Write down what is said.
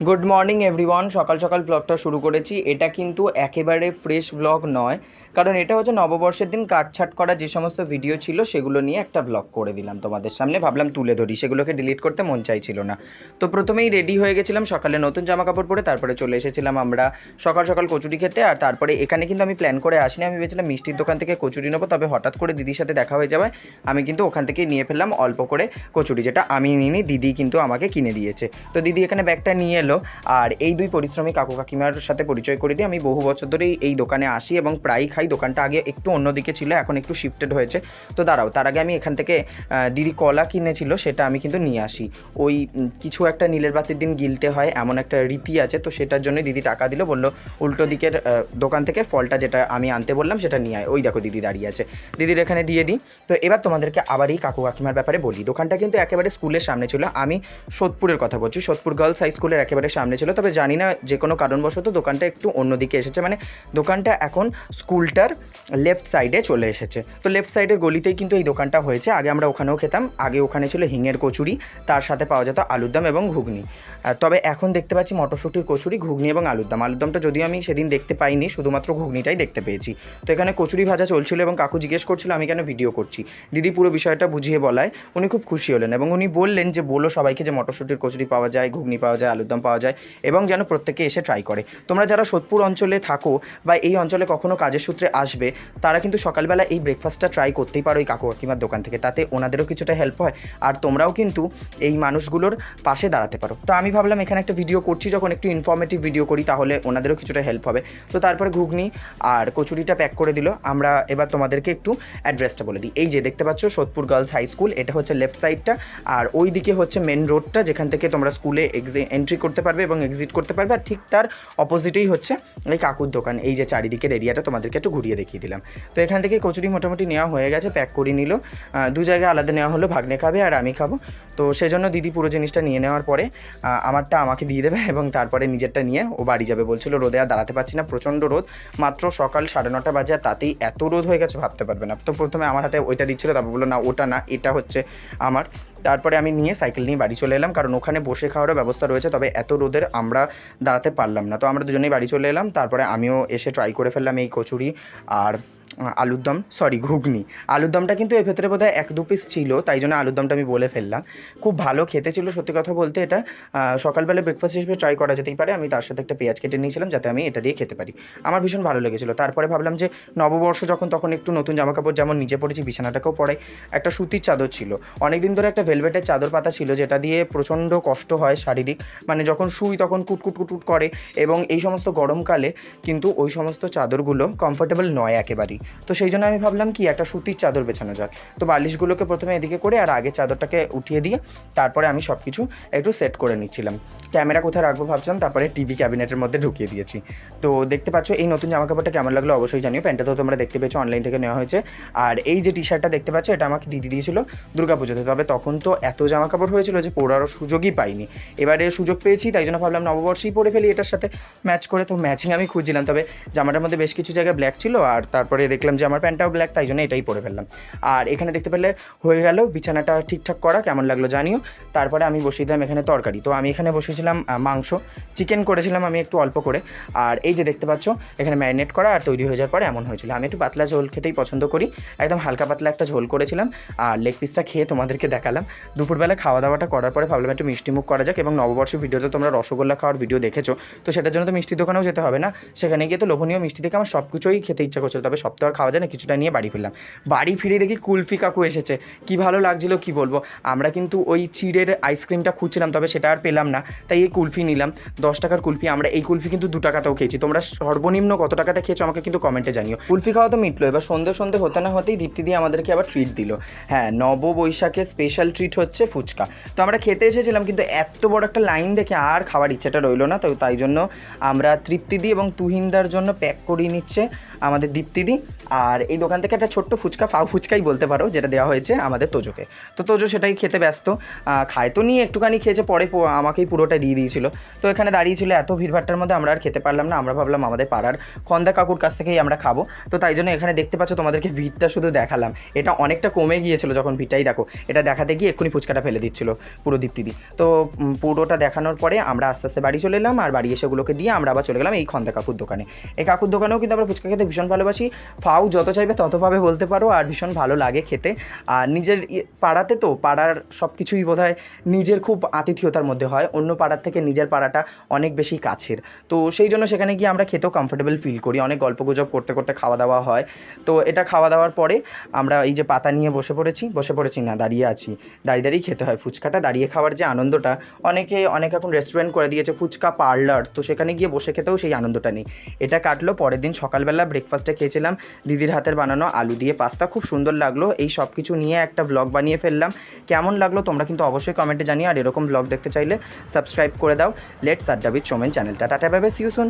Good morning everyone সকাল সকাল ব্লগটা শুরু করেছি। এটা কিন্তু একেবারে ফ্রেশ ব্লগ নয়। কারণ এটা হচ্ছে নববর্ষের দিন কাটছাট করা যে সমস্ত ভিডিও ছিল, সেগুলো নিয়ে একটা ব্লগ করে দিলাম তোমাদের সামনে। ভাবলাম তুলে ধরি। সেগুলোকে ডিলিট করতে মন চাইছিল না। তো প্রথমেই রেডি হয়ে গেছিলাম সকালে নতুন জামা কাপড় পরে, তারপরে চলে এসেছিলাম আমরা সকাল সকাল কচুরি খেতে। আর তারপরে এখানে কিন্তু আমি প্ল্যান করে আসিনি। আমি ভেবেছিলাম মিষ্টির দোকান থেকে কচুরি নেব, তবে হঠাৎ করে দিদির সাথে দেখা হয়ে যাওয়ায় আমি কিন্তু ওখান থেকেই নিয়ে ফেললাম অল্প করে কচুরি, যেটা আমি নিইনি। দিদি কিন্তু আমাকে কিনে দিয়েছে। তো দিদি এখানে ব্যাগটা নিয়ে এলো। আর এই দুই পরিশ্রমী কাকু কাকিমার সাথে পরিচয় করে দিই আমি বহু বছর ধরেই এই দোকানে আসি এবং প্রায়ই খাই। দোকানটা আগে একটু অন্যদিকে ছিল, এখন একটু শিফটেড হয়েছে। তো দাঁড়াও, তার আগে আমি এখান থেকে দিদি কলা কিনেছিল, সেটা আমি কিন্তু নিয়ে আসি। ওই কিছু একটা নীলের বাতির দিন গিলতে হয়, এমন একটা রীতি আছে, তো সেটার জন্য দিদি টাকা দিল, বলল, উল্টো দিকের দোকান থেকে ফলটা যেটা আমি আনতে বললাম, সেটা নিয়ে আয়। ওই দেখো দিদি দাঁড়িয়ে আছে। দিদির এখানে দিয়ে দিই। তো এবার তোমাদেরকে আবার এই কাকু কাকিমার ব্যাপারে বলি। দোকানটা কিন্তু একেবারে স্কুলের সামনে ছিল। আমি সোদপুরের কথা বলছি। সোদপুর গার্লস হাই স্কুলের একেবারে সামনে ছিল। তবে জানি না যে কোনো কারণবশত দোকানটা একটু অন্যদিকে এসেছে। মানে দোকানটা এখন স্কুলটার লেফট সাইডে চলে এসেছে। তো লেফট সাইডের গলিতেই কিন্তু এই দোকানটা হয়েছে। আগে আমরা ওখানেও খেতাম। আগে ওখানে ছিল হিঙের কচুরি, তার সাথে পাওয়া যেত আলুর দম এবং ঘুগনি। তবে এখন দেখতে পাচ্ছি মটরশুঁটির কচুরি, ঘুগনি এবং আলুর দম। আলুর দমটা যদিও আমি সেদিন দেখতে পাইনি, শুধুমাত্র ঘুগনিটাই দেখতে পেয়েছি। তো এখানে কচুরি ভাজা চলছিল এবং কাকু জিজ্ঞেস করছিল, আমি কেন ভিডিও করছি? দিদি পুরো বিষয়টা বুঝিয়ে বলায়, উনি খুব খুশি হলেন এবং উনি বললেন যে, বলো সবাইকে যে মটরশুঁটির কচুরি পাওয়া যায়, ঘুগনি পাওয়া যায়, আলুর দম পাওয়া যায় এবং যেন প্রত্যেকে এসে ট্রাই করে। তোমরা যারা সোদপুর অঞ্চলে থাকো বা এই অঞ্চলে কখনো কাজের সূত্রে আসবে, তারা কিন্তু সকালবেলা এই ব্রেকফাস্টটা ট্রাই করতেই পারো এই কাকু কাকিমার দোকান থেকে। তাতে ওনাদেরও কিছুটা হেল্প হয়, আর তোমরাও কিন্তু এই মানুষগুলোর পাশে দাঁড়াতে পারো। তো আমি ভাবলাম এখানে একটা ভিডিও করছি, যখন একটু ইনফরমেটিভ ভিডিও করি, তাহলে ওনাদেরও কিছুটা হেল্প হবে। তো তারপরে ঘুগনি আর কচুরিটা প্যাক করে দিল। আমরা এবার তোমাদেরকে একটু অ্যাড্রেসটা বলে দিই। এই যে দেখতে পাচ্ছ, সোদপুর গার্লস হাই স্কুল এটা হচ্ছে লেফট সাইডটা আর ওই দিকে হচ্ছে মেন রোডটা যেখান থেকে তোমরা স্কুলে এন্ট্রি করতে পারবে এবং এক্সিট করতে পারবে। আর ঠিক তার অপোজিটেই হচ্ছে এই কাকুর দোকান। এই যে চারিদিকের এরিয়াটা তোমাদেরকে একটু ঘুরিয়ে দেখিয়ে দিলাম। তো এখান থেকে কচুরি মোটামুটি নেওয়া হয়ে গেছে প্যাক করে নিল। দু জায়গায় আলাদা নেওয়া হলো, ভাগ্নে খাবে আর আমি খাব। তো সেজন্য দিদি পুরো জিনিসটা নিয়ে নেওয়ার পরে আমারটা আমাকে দিয়ে দেবে এবং তারপরে নিজেরটা নিয়ে ও বাড়ি যাবে। বলছিল, রোদে আর দাঁড়াতে পারছি না, প্রচণ্ড রোদ। মাত্র সকাল সাড়ে নটা বাজে আর তাতেই এত রোদ হয়ে গেছে, ভাবতে পারবে না। তো প্রথমে আমার হাতে ওইটা দিচ্ছিল, তারপর বলল, না, ওটা না, এটা হচ্ছে আমার। তারপরে আমি নিয়ে সাইকেল নিয়ে বাড়ি চলে এলাম, কারণ ওখানে বসে খাওয়ারও ব্যবস্থা রয়েছে, তবে এত রোদের আমরা দাঁড়াতে পারলাম না। তো আমরা দুজনেই বাড়ি চলে এলাম, তারপরে আমিও এসে ট্রাই করে ফেললাম এই কচুরি, আর আলুর দম সরি ঘুগনি। আলুর দমটা কিন্তু এর ভেতরে বোধহয় এক দু পিস ছিল, তাই জন্য আলুর দমটা আমি বলে ফেললাম। খুব ভালো খেতে ছিল, সত্যি কথা বলতে এটা সকালবেলা ব্রেকফাস্ট হিসেবে ট্রাই করা যেতেই পারে। আমি তার সাথে একটা পেঁয়াজ কেটে নিয়েছিলাম, যাতে আমি এটা দিয়ে খেতে পারি। আমার ভীষণ ভালো লেগেছিলো। তারপরে ভাবলাম যে, নববর্ষ যখন তখন একটু নতুন জামা কাপড় যেমন নিজে পরেছি, বিছানাটাকেও পড়াই একটা সুতির চাদর ছিল। অনেকদিন ধরে একটা ভেলভেটের চাদর পাতা ছিল, যেটা দিয়ে প্রচণ্ড কষ্ট হয় শারীরিক। মানে যখন শুই তখন কুটকুট কুটকুট করে, এবং এই সমস্ত গরমকালে কিন্তু ওই সমস্ত চাদরগুলো কমফোর্টেবল নয় একেবারেই। তো সেই জন্য আমি ভাবলাম কি, একটা সুতির চাদর বেছানো যাক। তো বালিশগুলোকে প্রথমে এদিকে করে আর আগে চাদরটাকে উঠিয়ে দিয়ে তারপরে আমি সব কিছু একটু সেট করে নিচ্ছিলাম। ক্যামেরা কোথায় রাখব ভাবছিলাম, তারপরে টিভি ক্যাবিনেটের মধ্যে ঢুকিয়ে দিয়েছি। তো দেখতে পাচ্ছ, এই নতুন জামা কাপড়টা কেমন লাগল অবশ্যই জানিও। প্যান্টটা তো তোমরা দেখতে পেয়েছ অনলাইন থেকে নেওয়া হয়েছে। আর এই যে টি শার্টটা দেখতে পাচ্ছ, এটা আমাকে দিদি দিয়েছিল দুর্গাপুজোতে। তবে তখন তো এত জামা কাপড় হয়েছিল যে পরারও সুযোগই পাইনি। এবারে সুযোগ পেয়েছি, তাই জন্য ভাবলাম নববর্ষেই পরে ফেলি, এটার সাথে ম্যাচ করে। তো ম্যাচিং আমি খুঁজছিলাম, তবে জামাটার মধ্যে বেশ কিছু জায়গায় ব্ল্যাক ছিল আর তারপরে দেখলাম যে আমার প্যান্টটাও ব্ল্যাক তাই জন্য এটাই পরে ফেললাম। আর এখানে দেখতে পেলে হয়ে গেল, বিছানাটা ঠিকঠাক করা, কেমন লাগল জানিও। তারপরে আমি বসিয়ে দিলাম এখানে তরকারি। তো আমি এখানে বসিয়েছিলাম মাংস। চিকেন করেছিলাম আমি একটু অল্প করে। আর এই যে দেখতে পাচ্ছ, এখানে ম্যারিনেট করা আর তৈরি হয়ে যাওয়ার পরে এমন হয়েছিল। আমি একটু পাতলা ঝোল খেতেই পছন্দ করি। একদম হালকা পাতলা একটা ঝোল করেছিলাম। আর লেগ পিসটা খেয়ে তোমাদেরকে দেখালাম। দুপুরবেলা খাওয়া দাওয়াটা করার পরে ভাবলাম একটু মিষ্টি মুখ করা যাক এবং নববর্ষের ভিডিওতে তোমরা রসগোল্লা খাওয়ার ভিডিও দেখেছ। তো সেটার জন্য তো মিষ্টির দোকানেও যেতে হবে না। সেখানে গিয়ে তো লোভনীয় মিষ্টি দেখে আমার সব কিছুই খেতে ইচ্ছা করছিল। তবে সব তো আর খাওয়া যায় না, কিছুটা নিয়ে বাড়ি ফিরলাম। বাড়ি ফিরে দেখি কুলফি কাকু এসেছে। কি ভালো লাগছিল, কি বলব? আমরা কিন্তু ওই চিড়ের আইসক্রিমটা খুঁজছিলাম, তবে সেটা আর পেলাম না। তাই এই কুলফি নিলাম। দশ টাকার কুলফি, আমরা এই কুলফি কিন্তু দু টাকাতেও খেয়েছি। তোমরা সর্বনিম্ন কত টাকাতে খেয়েছো আমাকে কিন্তু কমেন্টে জানিও। কুলফি খাওয়া তো মিটলো। এবার সন্ধে সন্ধে হতে না হতেই দীপ্তি দিয়ে আমাদেরকে আবার ট্রিট দিল। হ্যাঁ নব বৈশাখের স্পেশাল ট্রিট হচ্ছে ফুচকা। তো আমরা খেতে এসেছিলাম, কিন্তু এত বড় একটা লাইন দেখে আর খাওয়ার ইচ্ছাটা রইল না। তো তাই জন্য আমরা তৃপ্তিদি এবং তুহিনদার জন্য প্যাক করিয়ে নিচ্ছে। আমাদের দীপ্তিদি। আর এই দোকান থেকে একটা ছোট্ট ফুচকা ফাউ ফুচকাই বলতে পারো, যেটা দেওয়া হয়েছে আমাদের তোজোকে। তো তোজো সেটাই খেতে ব্যস্ত। খায় তো নিয়ে একটুখানি খেয়েছে, পরে আমাকেই পুরোটা দিয়ে দিয়েছিল। তো এখানে দাঁড়িয়ে ছিল এত ভিড়ভাট্টার মধ্যে আমরা আর খেতে পারলাম না, আমরা ভাবলাম আমাদের পাড়ার খন্দা কাকুর কাছ থেকেই আমরা খাব। তো তাই জন্য এখানে দেখতে পাচ্ছ তোমাদেরকে ভিড়টা শুধু দেখালাম। এটা অনেকটা কমে গিয়েছিল যখন ভিড়টাই দেখো, এটা দেখাতে গিয়ে এক্ষুনি ফুচকাটা ফেলে দিচ্ছিল পুরো দীপ্তিদি। তো পুরোটা দেখানোর পরে আমরা আস্তে আস্তে বাড়ি চলে এলাম, আর বাড়ি এসেগুলোকে দিয়ে আমরা আবার চলে গেলাম এই খন্দা কাকুর দোকানে। এই কাকুর দোকানেও কিন্তু আমরা ফুচকা খেতে ভীষণ ভালোবাসি। ফাউ যত চাইবে তত পাবে বলতে পারো, আর ভীষণ ভালো লাগে খেতে। আর নিজের পাড়াতে তো পাড়ার সব কিছুই বোধ নিজের খুব আতিথেয়তার মধ্যে হয়। অন্য পাড়ার থেকে নিজের পাড়াটা অনেক বেশি কাছের। তো সেই জন্য সেখানে গিয়ে আমরা খেতেও কমফোর্টেবল ফিল করি। অনেক গল্পগুজব করতে করতে খাওয়া দাওয়া হয়। তো এটা খাওয়া দাওয়ার পরে আমরা এই যে পাতা নিয়ে বসে পড়েছি বসে পড়েছি না, দাঁড়িয়ে আছি। দাঁড়িয়ে দাঁড়িয়ে খেতে হয় ফুচকাটা। দাঁড়িয়ে খাওয়ার যে আনন্দটা, অনেকে, অনেক এখন রেস্টুরেন্ট করে দিয়েছে ফুচকা পার্লার তো সেখানে গিয়ে বসে খেতেও সেই আনন্দটা নেই। এটা কাটলো, পরের দিন সকালবেলা ব্রেকফাস্টে খেয়েছিলাম। দিদির হাতের বানানো আলু দিয়ে পাস্তা খুব সুন্দর লাগল। এই সব কিছু নিয়ে একটা ব্লগ বানিয়ে ফেললাম। কেমন লাগল তোমরা কিন্তু অবশ্যই কমেন্টে জানিও। আর এরকম ব্লগ দেখতে চাইলে সাবস্ক্রাইব করে দাও। লেটস আড্ডা উইথ চোমেন চ্যানেলটা টাটা ভাবে সিউ সুন